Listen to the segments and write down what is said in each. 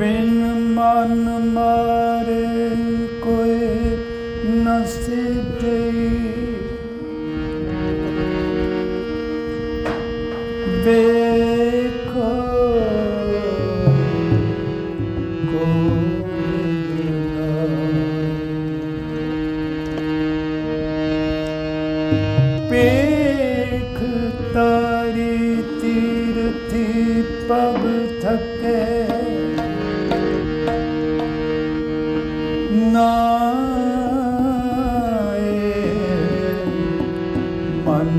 ਬਿਨ ਮਨ ਮਾਰੇ ਕੋਈ ਨਸਿਤੇ ਵੇਖੋ ਪੇਖ ਤੀਰਥੀ ਪਗ ਥਕੇ।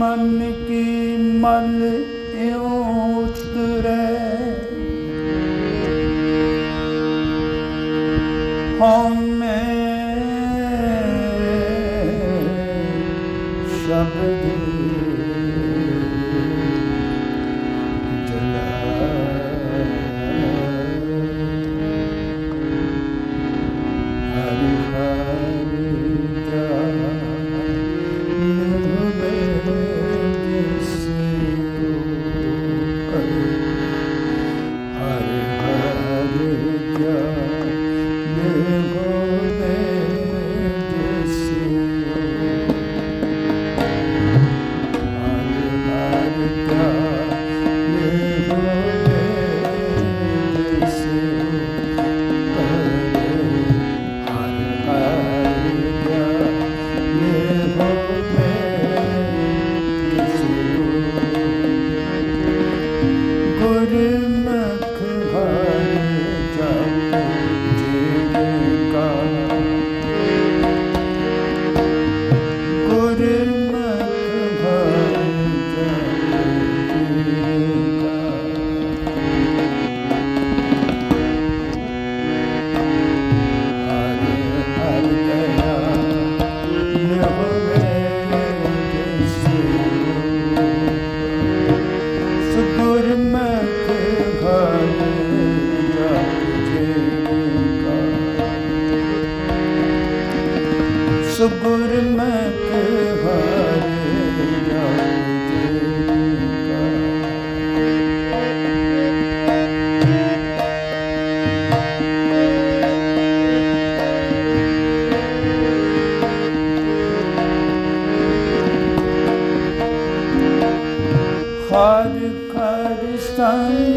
मन की मन Hallelujah.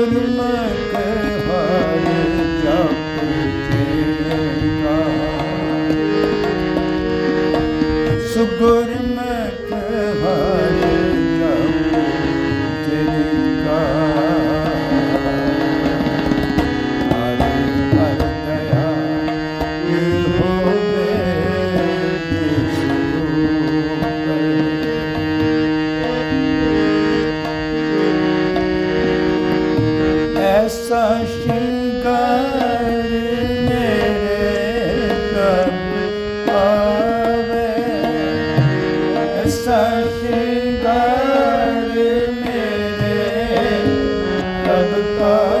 görmek halim ਸ਼ਿੰਗਾਰ ਮੇਰੇ ਪ੍ਰਭ ਪਾਵੇ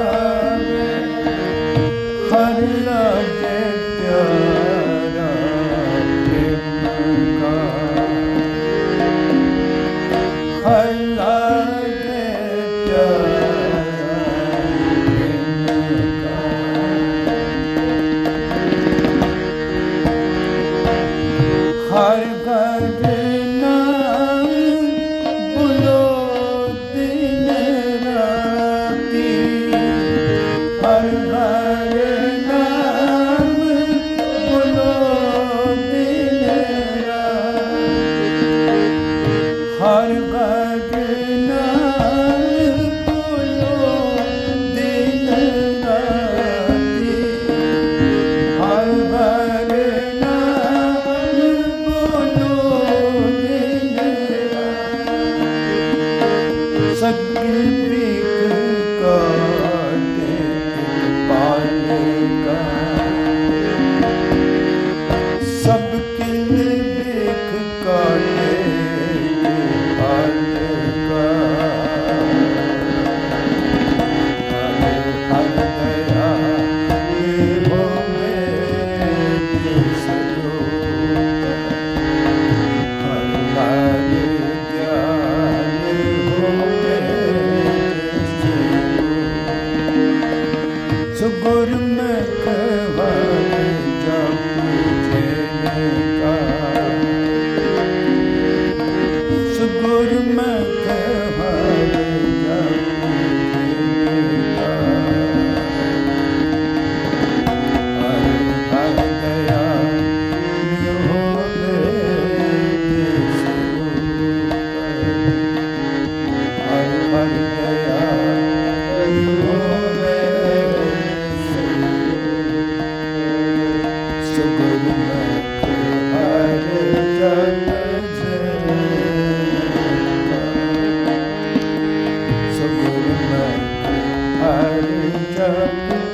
chão.